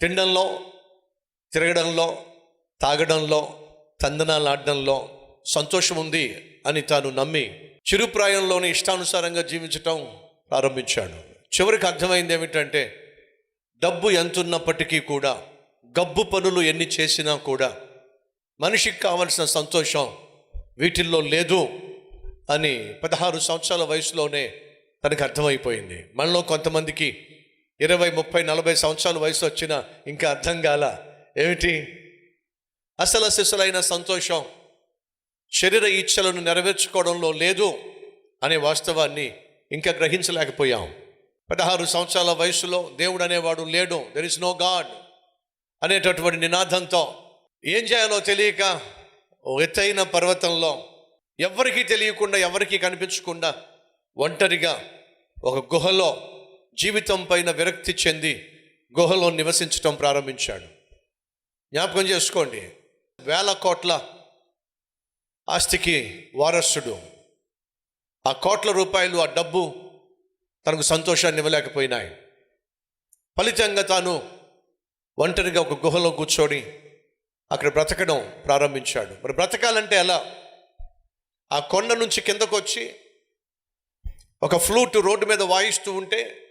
తినడంలో తిరగడంలో తాగడంలో తందనాలాడడంలో సంతోషం ఉంది అని తాను నమ్మి చిరుప్రాయంలోనే ఇష్టానుసారంగా జీవించటం ప్రారంభించాడు. చివరికి అర్థమైంది ఏమిటంటే డబ్బు ఎంతున్నప్పటికీ కూడా గబ్బు పనులు ఎన్ని చేసినా కూడా మనిషికి కావలసిన సంతోషం వీటిల్లో లేదు అని పదహారు సంవత్సరాల వయసులోనే తనకు అర్థమైపోయింది. మనలో కొంతమందికి ఇరవై ముప్పై నలభై సంవత్సరాల వయసు వచ్చినా ఇంకా అర్థం కాల. ఏమిటి? అసలు శిశులైన సంతోషం శరీర ఇచ్ఛలను నెరవేర్చుకోవడంలో లేదు అనే వాస్తవాన్ని ఇంకా గ్రహించలేకపోయాం. పదహారు సంవత్సరాల వయసులో దేవుడు అనేవాడు లేడు. దెర్ ఇస్ నో గాడ్ అనేటటువంటి నినాదంతో ఏం చేయాలో తెలియక ఓ ఎత్తైన పర్వతంలో ఎవరికీ తెలియకుండా ఎవరికీ కనిపించకుండా ఒంటరిగా ఒక గుహలో జీవితం పైన విరక్తి చెంది గుహలో నివసించటం ప్రారంభించాడు. జ్ఞాపకం చేసుకోండి. వేల కోట్ల ఆస్తికి వారసుడు. ఆ కోట్ల రూపాయలు ఆ డబ్బు తనకు సంతోషాన్ని ఇవ్వలేకపోయినాయి. ఫలితంగా తాను ఒంటరిగా ఒక గుహలో కూర్చొని అక్కడ బ్రతకడం ప్రారంభించాడు. మరి బ్రతకాలంటే ఎలా? ఆ కొండ నుంచి కిందకు వచ్చి ఒక ఫ్లూట్ రోడ్డు మీద వాయిస్తూ ఉంటే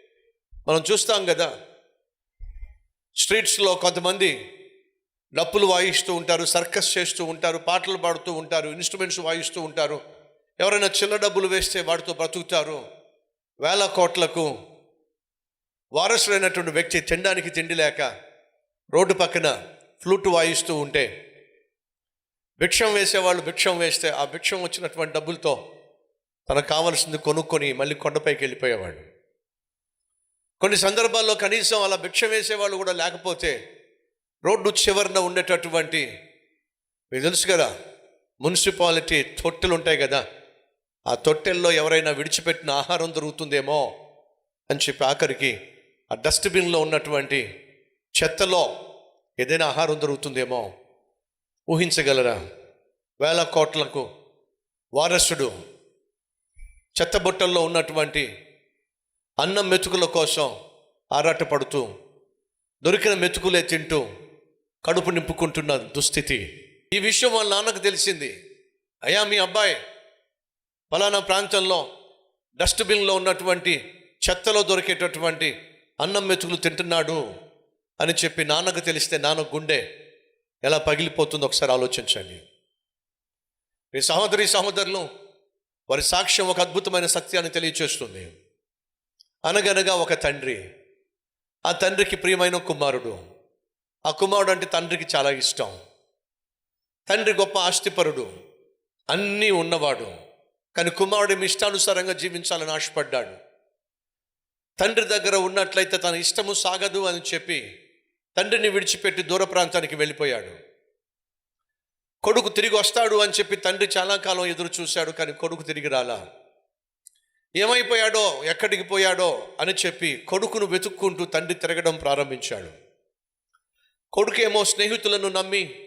మనం చూస్తాం కదా స్ట్రీట్స్లో కొంతమంది డప్పులు వాయిస్తూ ఉంటారు సర్కస్ చేస్తూ ఉంటారు పాటలు పాడుతూ ఉంటారు ఇన్స్ట్రుమెంట్స్ వాయిస్తూ ఉంటారు. ఎవరైనా చిన్న డబ్బులు వేస్తే వాటితో బ్రతుకుతారు. వేల కోట్లకు వారసులైనటువంటి వ్యక్తి తినడానికి తిండి లేక రోడ్డు పక్కన ఫ్లూట్ వాయిస్తూ ఉంటే భిక్షం వేసేవాళ్ళు భిక్షం వేస్తే ఆ భిక్షం వచ్చినటువంటి డబ్బులతో తనకు కావలసింది కొనుక్కొని మళ్ళీ కొండపైకి వెళ్ళిపోయేవాడు. కొన్ని సందర్భాల్లో కనీసం అలా భిక్షం వేసేవాళ్ళు కూడా లేకపోతే రోడ్డు చివరన ఉండేటటువంటి మీకు తెలుసు కదా మున్సిపాలిటీ తొట్టెలు ఉంటాయి కదా ఆ తొట్టెల్లో ఎవరైనా విడిచిపెట్టిన ఆహారం దొరుకుతుందేమో అని చెప్పి ఆఖరికి ఆ డస్ట్బిన్లో ఉన్నటువంటి చెత్తలో ఏదైనా ఆహారం దొరుకుతుందేమో ఊహించగలరా? వేల కోట్లకు వారసుడు చెత్తబుట్టల్లో ఉన్నటువంటి అన్నం మెతుకుల కోసం ఆరాటపడుతూ దొరికిన మెతుకులే తింటూ కడుపు నింపుకుంటున్న దుస్థితి. ఈ విషయం వాళ్ళ నాన్నకు తెలిసింది. అయ్యా మీ అబ్బాయి ఫలానా ప్రాంతంలో డస్ట్బిన్లో ఉన్నటువంటి చెత్తలో దొరికేటటువంటి అన్నం మెతుకులు తింటున్నాడు అని చెప్పి నాన్నకు తెలిస్తే నాన్న గుండె ఎలా పగిలిపోతుందో ఒకసారి ఆలోచించండి. మీ సహోదరి సహోదరులు వారి సాక్ష్యం ఒక అద్భుతమైన సత్యాన్ని తెలియచేస్తుంది. అనగనగా ఒక తండ్రి. ఆ తండ్రికి ప్రియమైన కుమారుడు. ఆ కుమారుడు అంటే తండ్రికి చాలా ఇష్టం. తండ్రి గొప్ప ఆస్తిపరుడు. అన్నీ ఉన్నవాడు. కానీ కుమారుడు ఇష్టానుసారంగా జీవించాలని ఆశపడ్డాడు. తండ్రి దగ్గర ఉన్నట్లయితే తన ఇష్టము సాగదు అని చెప్పి తండ్రిని విడిచిపెట్టి దూర ప్రాంతానికి వెళ్ళిపోయాడు. కొడుకు తిరిగి వస్తాడు అని చెప్పి తండ్రి చాలా కాలం ఎదురు చూశాడు కానీ కొడుకు తిరిగి రాలా. ఏమైపోయాడో ఎక్కడికి పోయాడో అని చెప్పి కొడుకును వెతుక్కుంటూ తండ్రి తిరగడం ప్రారంభించాడు. కొడుకేమో స్నేహితులను నమ్మి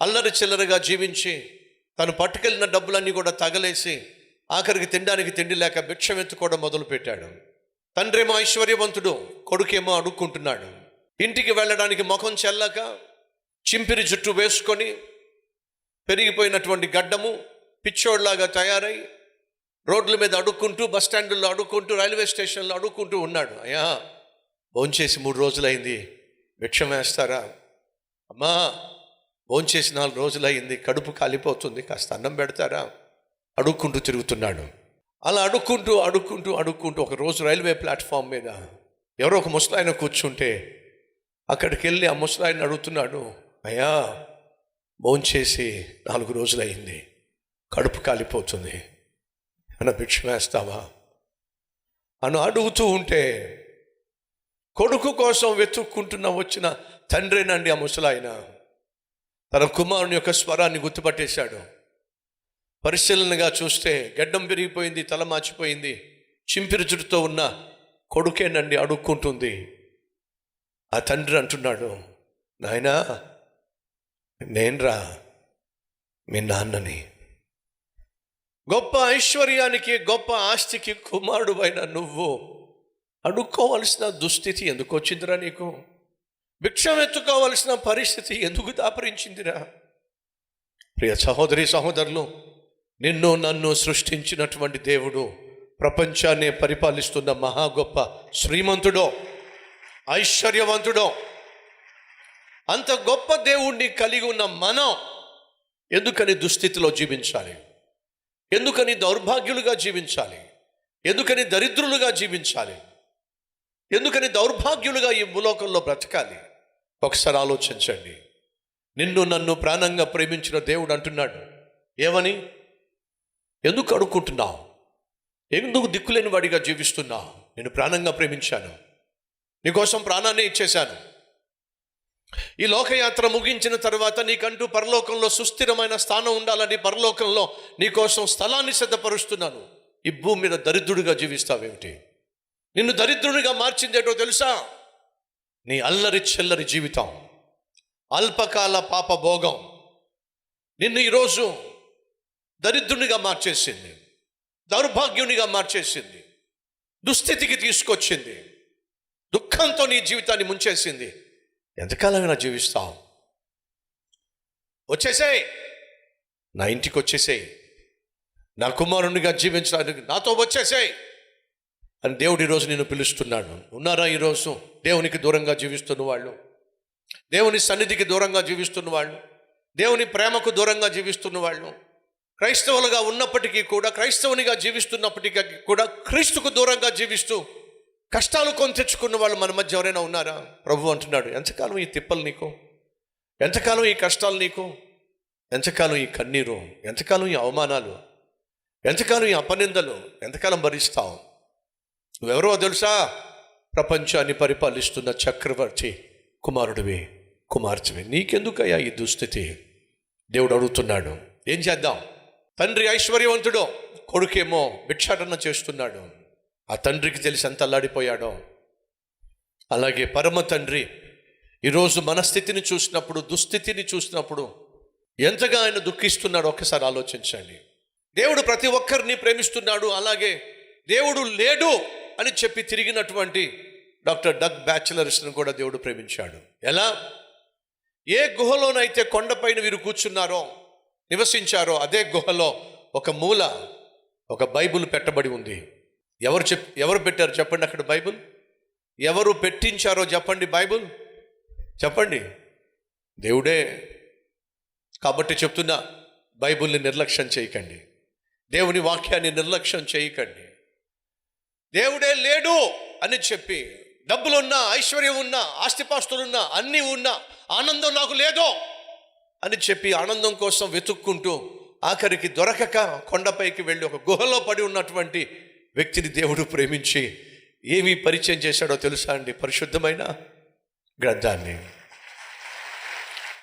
అల్లరి చిల్లరగా జీవించి తను పట్టుకెళ్ళిన డబ్బులన్నీ కూడా తగలేసి ఆఖరికి తినడానికి తిండి లేక భిక్షం ఎత్తుకోవడం మొదలుపెట్టాడు. తండ్రేమో ఐశ్వర్యవంతుడు కొడుకేమో అడుక్కుంటున్నాడు. ఇంటికి వెళ్ళడానికి ముఖం చెల్లక చింపిరి జుట్టు వేసుకొని పెరిగిపోయినటువంటి గడ్డము పిచ్చోడ్లాగా తయారై రోడ్ల మీద అడుక్కుంటూ బస్ అడుక్కుంటూ రైల్వే స్టేషన్లో అడుక్కుంటూ ఉన్నాడు. అయ్యా భోంచేసి మూడు రోజులైంది. భిక్షం వేస్తారా? అమ్మా భోంచేసి నాలుగు రోజులైంది. కడుపు కాలిపోతుంది. కాస్త అన్నం పెడతారా? అడుక్కుంటూ తిరుగుతున్నాడు. అలా అడుక్కుంటూ అడుక్కుంటూ అడుక్కుంటూ ఒక రోజు రైల్వే ప్లాట్ఫామ్ మీద ఎవరో ఒక ముసలాయన కూర్చుంటే అక్కడికి వెళ్ళి ఆ ముసలాయన అడుగుతున్నాడు అయ్యా భోంచేసి నాలుగు రోజులైంది. కడుపు కాలిపోతుంది. అన్న భిక్ష వేస్తావా అని అడుగుతూ ఉంటే కొడుకు కోసం వెతుక్కుంటున్న వచ్చిన తండ్రేనండి ఆ ముసలాయన తన కుమారుని యొక్క స్వరాన్ని గుర్తుపట్టేశాడు. పరిశీలనగా చూస్తే గడ్డం పెరిగిపోయింది తల మార్చిపోయింది చింపిరి జుట్టుతో ఉన్న కొడుకేనండి అడుక్కుంటుంది. ఆ తండ్రి అంటున్నాడు నాయనా నేన్రా మీ నాన్నని. గొప్ప ఐశ్వర్యానికి గొప్ప ఆస్తికి కుమారుడు అయిన నువ్వు అడుక్కోవలసిన దుస్థితి ఎందుకు వచ్చిందిరా నీకు? భిక్షం ఎత్తుకోవలసిన పరిస్థితి ఎందుకు దాపరించిందిరా? ప్రియ సహోదరి సహోదరులు నిన్ను నన్ను సృష్టించినటువంటి దేవుడు ప్రపంచాన్ని పరిపాలిస్తున్న మహా గొప్ప శ్రీమంతుడో ఐశ్వర్యవంతుడో అంత గొప్ప దేవుణ్ణి కలిగి ఉన్న మనం ఎందుకని దుస్థితిలో జీవించాలి? ఎందుకని దౌర్భాగ్యులుగా జీవించాలి? ఎందుకని దరిద్రులుగా జీవించాలి? ఎందుకని దౌర్భాగ్యులుగా ఈ భూలోకంలో బ్రతకాలి? ఒకసారి ఆలోచించండి. నిన్ను నన్ను ప్రాణంగా ప్రేమించిన దేవుడు అంటున్నాడు. ఏమని? ఎందుకు అడుక్కుంటున్నావు? ఎందుకు దిక్కులేని వాడిగా జీవిస్తున్నావు? నేను ప్రాణంగా ప్రేమించాను. నీకోసం ప్రాణాన్ని ఇచ్చేశాను. ఈ లోకయాత్ర ముగించిన తర్వాత నీకంటూ పరలోకంలో సుస్థిరమైన స్థానం ఉండాలని పరలోకంలో నీకోసం స్థలాన్ని సిద్ధపరుస్తున్నాను. ఈ భూమి మీద దరిద్రుడిగా జీవిస్తావేమిటి? నిన్ను దరిద్రునిగా మార్చిందేటో తెలుసా? నీ అల్లరి చెల్లరి జీవితం అల్పకాల పాప భోగం నిన్ను ఈరోజు దరిద్రునిగా మార్చేసింది దౌర్భాగ్యునిగా మార్చేసింది దుస్థితికి తీసుకొచ్చింది దుఃఖంతో నీ జీవితాన్ని ముంచేసింది. ఎంతకాలంగా జీవిస్తావు? వచ్చేసేయ్! నా ఇంటికి వచ్చేసేయ్! నా కుమారునిగా జీవించడానికి నాతో వచ్చేసేయ్! అని దేవుడు ఈరోజు నేను పిలుస్తున్నాడు. ఉన్నారా ఈరోజు? దేవునికి దూరంగా జీవిస్తున్న వాళ్ళు? దేవుని సన్నిధికి దూరంగా జీవిస్తున్న వాళ్ళు? దేవుని ప్రేమకు దూరంగా జీవిస్తున్న వాళ్ళు? క్రైస్తవులుగా ఉన్నప్పటికీ కూడా క్రైస్తవునిగా జీవిస్తున్నప్పటికీ కూడా క్రీస్తుకు దూరంగా జీవిస్తూ కష్టాలు కొని తెచ్చుకున్న వాళ్ళు మన మధ్య ఎవరైనా ఉన్నారా? ప్రభు అంటున్నాడు ఎంతకాలం ఈ తిప్పలు నీకు? ఎంతకాలం ఈ కష్టాలు నీకు? ఎంతకాలం ఈ కన్నీరు? ఎంతకాలం ఈ అవమానాలు? ఎంతకాలం ఈ అపనిందలు? ఎంతకాలం భరిస్తావు? నువ్వెవరో తెలుసా? ప్రపంచాన్ని పరిపాలిస్తున్న చక్రవర్తి కుమారుడివి కుమార్తెవి. నీకెందుకయ్యా ఈ దుస్థితి? దేవుడు అడుగుతున్నాడు ఏం చేద్దాం? తండ్రి ఐశ్వర్యవంతుడో కొడుకేమో భిక్షాటన చేస్తున్నాడు. ఆ తండ్రికి తెలిసి ఎంత అల్లాడిపోయాడో? అలాగే పరమ తండ్రి ఈరోజు మన స్థితిని చూసినప్పుడు దుస్థితిని చూసినప్పుడు ఎంతగా ఆయన దుఃఖిస్తున్నాడో ఒక్కసారి ఆలోచించండి. దేవుడు ప్రతి ఒక్కరిని ప్రేమిస్తున్నాడు అలాగే దేవుడు లేడు అని చెప్పి తిరిగినటువంటి డాక్టర్ డగ్ బ్యాచులర్స్ను కూడా దేవుడు ప్రేమించాడు. ఎలా? ఏ గుహలోనైతే కొండపైన వీరు కూర్చున్నారో నివసించారో అదే గుహలో ఒక మూల ఒక బైబుల్ పెట్టబడి ఉంది. ఎవరు చెప్ ఎవరు పెట్టారు చెప్పండి అక్కడ బైబుల్? ఎవరు పెట్టించారో చెప్పండి బైబుల్? చెప్పండి. దేవుడే. కాబట్టి చెప్తున్నా బైబుల్ని నిర్లక్ష్యం చేయకండి. దేవుని వాక్యాన్ని నిర్లక్ష్యం చేయకండి. దేవుడే లేడు అని చెప్పి డబ్బులున్నా ఐశ్వర్యం ఉన్నా ఆస్తిపాస్తులున్నా అన్నీ ఉన్నా ఆనందం నాకు లేదో అని చెప్పి ఆనందం కోసం వెతుక్కుంటూ ఆఖరికి దొరకక కొండపైకి వెళ్ళి ఒక గుహలో పడి ఉన్నటువంటి వ్యక్తిని దేవుడు ప్రేమించి ఏమి పరిచయం చేశాడో తెలుసా అండి? పరిశుద్ధమైన గ్రంథాన్ని.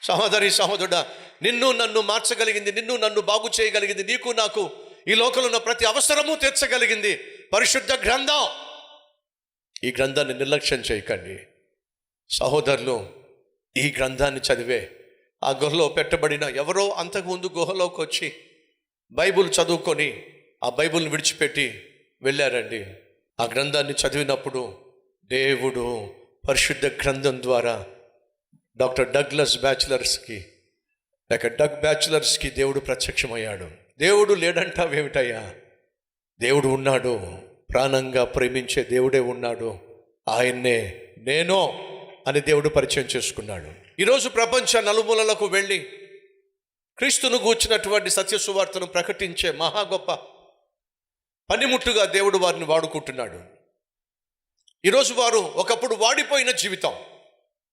సహోదరి సహోదరుడ నిన్ను నన్ను మార్చగలిగింది నిన్ను నన్ను బాగు చేయగలిగింది నీకు నాకు ఈ లోకంలో ఉన్న ప్రతి అవసరము తీర్చగలిగింది. పరిశుద్ధ గ్రంథం. ఈ గ్రంథాన్ని నిర్లక్ష్యం చేయకండి. సహోదరులు ఈ గ్రంథాన్ని చదివే ఆ గుహలో పెట్టబడిన ఎవరో అంతకుముందు గుహలోకి వచ్చి బైబుల్ చదువుకొని ఆ బైబుల్ని విడిచిపెట్టి వెళ్ళారండి. ఆ గ్రంథాన్ని చదివినప్పుడు దేవుడు పరిశుద్ధ గ్రంథం ద్వారా డాక్టర్ డగ్లస్ బ్యాచులర్స్కి లేక డగ్ బ్యాచులర్స్కి దేవుడు ప్రత్యక్షమయ్యాడు. దేవుడు లేడంటావేమిటయ్యా? దేవుడు ఉన్నాడు. ప్రాణంగా ప్రేమించే దేవుడే ఉన్నాడు. ఆయన్నే నేనో అని దేవుడు పరిచయం చేసుకున్నాడు. ఈరోజు ప్రపంచ నలుమూలలకు వెళ్ళి క్రీస్తును గూర్చినటువంటి సత్య సువార్తను ప్రకటించే మహా గొప్ప పనిముట్టుగా దేవుడు వారిని వాడుకుంటున్నాడు. ఈరోజు వారు ఒకప్పుడు వాడిపోయిన జీవితం.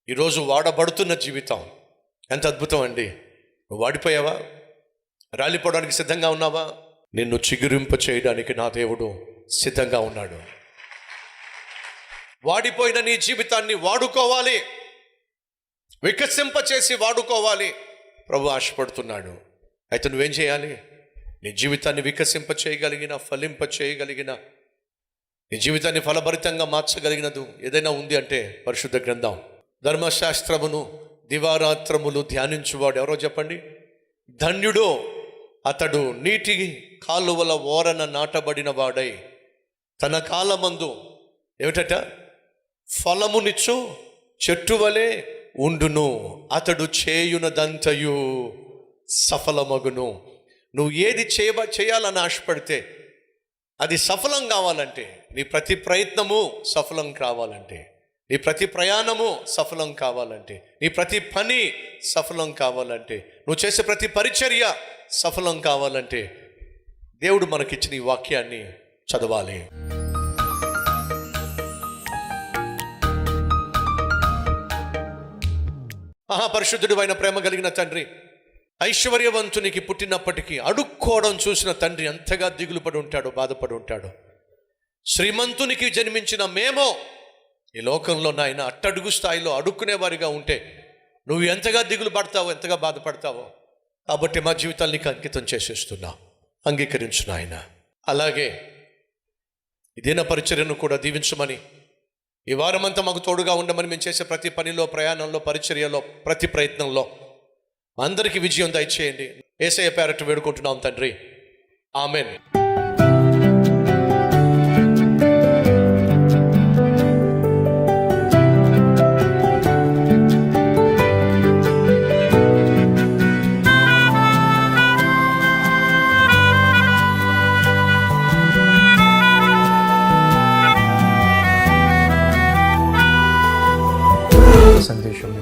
ఈరోజు వాడబడుతున్న జీవితం. ఎంత అద్భుతం అండి. నువ్వు వాడిపోయావా? రాలిపోవడానికి సిద్ధంగా ఉన్నావా? నిన్ను చిగురింప చేయడానికి నా దేవుడు సిద్ధంగా ఉన్నాడు. వాడిపోయిన నీ జీవితాన్ని వాడుకోవాలి. వికసింప చేసి వాడుకోవాలి. ప్రభు ఆశపడుతున్నాడు. అయితే నువ్వేం చేయాలి? నీ జీవితాన్ని వికసింప చేయగలిగిన ఫలింప చేయగలిగిన నీ జీవితాన్ని ఫలభరితంగా మార్చగలిగినదు ఏదైనా ఉంది అంటే పరిశుద్ధ గ్రంథం. ధర్మశాస్త్రమును దివారాత్రములు ధ్యానించువాడు ఎవరో చెప్పండి? ధన్యుడు అతడు నీటి కాలువల ఓరన నాటబడిన వాడై తన కాలమందు ఏమిటట? ఫలమునిచ్చు చెట్టు వలె ఉండును అతడు చేయునదంతయు సఫలమగును. నువ్వు ఏది చేయబ చేయాలని ఆశపడితే అది సఫలం కావాలంటే నీ ప్రతి ప్రయత్నము సఫలం కావాలంటే నీ ప్రతి ప్రయాణము సఫలం కావాలంటే నీ ప్రతి పని సఫలం కావాలంటే నువ్వు చేసే ప్రతి పరిచర్య సఫలం కావాలంటే దేవుడు మనకిచ్చిన ఈ వాక్యాన్ని చదవాలి. మహాపరిశుద్ధుడు అయిన ప్రేమ కలిగిన తండ్రి ఐశ్వర్యవంతునికి పుట్టినప్పటికీ అడుక్కోవడం చూసిన తండ్రి ఎంతగా దిగులు పడి ఉంటాడో బాధపడి ఉంటాడో. శ్రీమంతునికి జన్మించిన మేమో ఈ లోకంలో నాయన అట్టడుగు స్థాయిలో అడుక్కునేవారిగా ఉంటే నువ్వు ఎంతగా దిగులు పడతావో ఎంతగా బాధపడతావో కాబట్టి మా జీవితాన్ని నీకు అంకితం చేసేస్తున్నా. అంగీకరించు నాయన. అలాగే ఇదేన పరిచర్యను కూడా దీవించమని ఈ వారమంతా మాకు తోడుగా ఉండమని మేము చేసే ప్రతి పనిలో ప్రయాణంలో పరిచర్యలో ప్రతి ప్రయత్నంలో అందరికీ విజయం దయచేయండి. ఏసఐ ప్యారెట్ వేడుకుంటున్నాం తండ్రి. ఆమెన్. సందేశం